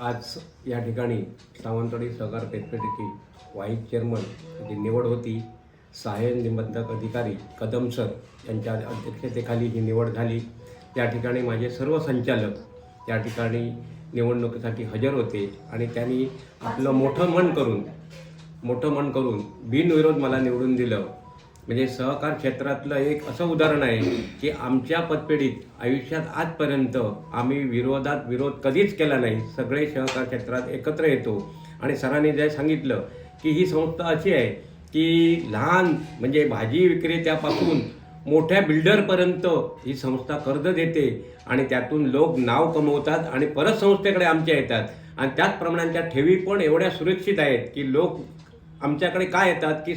आज या ठिकाणी सावंतवाडी सहकार पेठपेठीची व्हाईस चेअरमन जी निवड होती सहाय्यक निबंधक अधिकारी कदम सर यांच्या अध्यक्षतेखाली ही निवड झाली. त्या ठिकाणी माझे सर्व संचालक या ठिकाणी निवडणुकीसाठी हजर होते आणि त्यांनी आपलं मोठं मन करून मोठं मन करून बिनविरोध मला निवडून दिलं. म्हणजे सहकार क्षेत्रातलं एक असं उदाहरण आहे की आमच्या पतपेढीत आयुष्यात आजपर्यंत आम्ही विरोधात विरोध कधीच केला नाही. सगळे सहकार क्षेत्रात एकत्र येतो. आणि सरांनी जे सांगितलं की ही संस्था अशी आहे की लहान म्हणजे भाजी विक्रेत्यापासून मोठ्या बिल्डरपर्यंत ही संस्था कर्ज देते आणि त्यातून लोक नाव कमवतात आणि परत संस्थेकडे आमच्या येतात. आणि त्याचप्रमाणे त्या ठेवी पण एवढ्या सुरक्षित आहेत की लोक आमच्याकडे काय येतात? की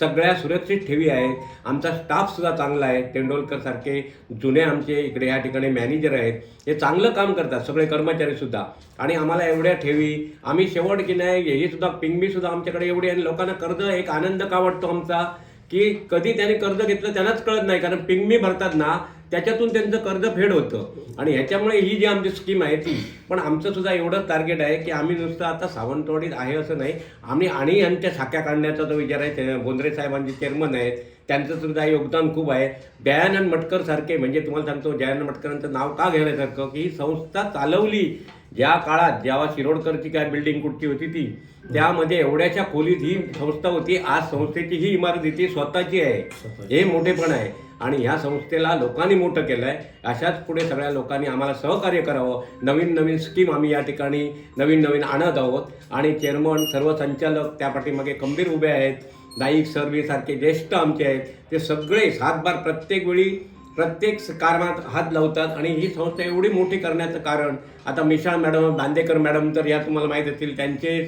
सगळ्या सुरक्षित ठेवी आहेत. आमचा स्टाफसुद्धा चांगला आहे. तेंडुलकरसारखे जुने आमचे इकडे या ठिकाणी मॅनेजर आहेत. हे चांगलं काम करतात सगळे कर्मचारीसुद्धा आणि आम्हाला एवढ्या ठेवी आम्ही शेवट की नाही हे सुद्धा पिंगमीसुद्धा आमच्याकडे एवढी आणि लोकांना कर्ज एक आनंद का वाटतो आमचा? की कधी त्याने कर्ज घेतलं त्यांनाच कळत नाही. कारण पिंगमी भरतात ना त्याच्यातून त्यांचं कर्ज फेड होतं. आणि ह्याच्यामुळे ही जी आमची स्कीम आहे ती. पण आमचं सुद्धा एवढं टार्गेट आहे की आम्ही नुसतं आता सावंतवाडीत आहे असं नाही. आम्ही आणि यांच्या शाख्या काढण्याचा जो विचार आहे गोंद्रे साहेबांचे चेअरमन आहेत त्यांचं सुद्धा योगदान खूप आहे. दयानंद मटकर सारखे म्हणजे तुम्हाला सांगतो दयानंद मटकरांचं नाव का घेण्यासारखं की ही संस्था चालवली. ज्या काळात जेव्हा शिरोडकरची काय बिल्डिंग कुठची होती ती त्यामध्ये एवढ्याच्या खोलीत ही संस्था होती. आज संस्थेची ही इमारत ती स्वतःची आहे. हे मोठेपण आहे. आणि ह्या संस्थेला लोकांनी मोठं केलं आहे अशाच पुढे सगळ्या लोकांनी आम्हाला सहकार्य करावं. नवीन नवीन स्कीम आम्ही या ठिकाणी नवीन नवीन आणत आहोत. आणि चेअरमन सर्व संचालक त्या पाठीमागे खंबीर उभे आहेत. नाईक सर्वेसारखे ज्येष्ठ आमचे आहेत. ते सगळे सातबार प्रत्येक वेळी प्रत्येक कारमात हात लावतात आणि ही संस्था एवढी मोठी करण्याचं कारण आता मिशाळ मॅडम बांदेकर मॅडम तर या तुम्हाला माहीत असतील त्यांचे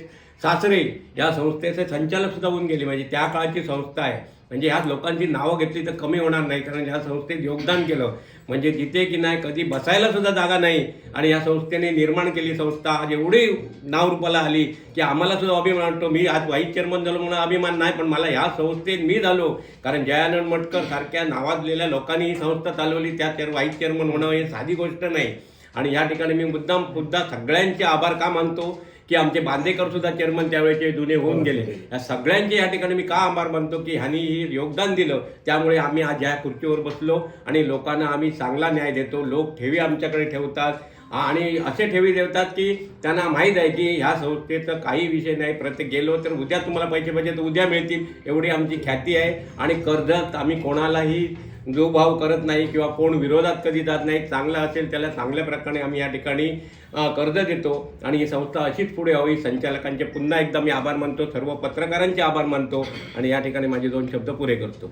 सासरे या संस्थेचे संचालक सुद्धा होऊन गेले. म्हणजे त्या काळाची संस्था आहे. म्हणजे ह्या लोकांची नावं घेतली तर कमी होणार नाही. कारण ह्या संस्थेत योगदान केलं. म्हणजे जिथे की नाही कधी बसायला सुद्धा जागा नाही. आणि या संस्थेने निर्माण केली संस्था. आज एवढी नावरूपाला आली की आम्हाला सुद्धा अभिमान वाटतो. मी आज व्हाईस चेअरमन झालो म्हणून अभिमान नाही पण मला ह्या संस्थेत मी झालो. कारण जयानंद मटकर सारख्या नावाजलेल्या लोकांनी ही संस्था चालवली. त्या चेअर व्हाईस चेअरमन होणं हे साधी गोष्ट नाही. आणि या ठिकाणी मी मुद्दाम मुद्दा सगळ्यांचे आभार का मानतो? की आमचे बांदेकर सुद्धा चेअरमन त्यावेळेचे जुने होऊन गेले. या सगळ्यांचे या ठिकाणी मी का आभार मानतो की ह्यांनी ही योगदान दिलं. त्यामुळे आम्ही आज या खुर्चीवर बसलो आणि लोकांना आम्ही चांगला न्याय देतो. लोक ठेवी आमच्याकडे ठेवतात. आणि असे ठेवी देतात की त्यांना माहीत आहे की ह्या संस्थेचं काही विषय नाही. प्रत्येक गेलो तर उद्या तुम्हाला पैसे पाहिजे तर उद्या मिळतील. एवढी आमची ख्याती आहे. आणि कर्जात आम्ही कोणालाही जो भाव करत नाही किंवा कोण विरोधात कधी जात नाही चांगलं असेल त्याला चांगल्या प्रकारे आम्ही या ठिकाणी कर्ज देतो. आणि ही संस्था अशीच पुढे हवी. संचालकांचे पुन्हा एकदा मी आभार मानतो. सर्व पत्रकारांचे आभार मानतो. आणि या ठिकाणी माझे दोन शब्द पुरे करतो.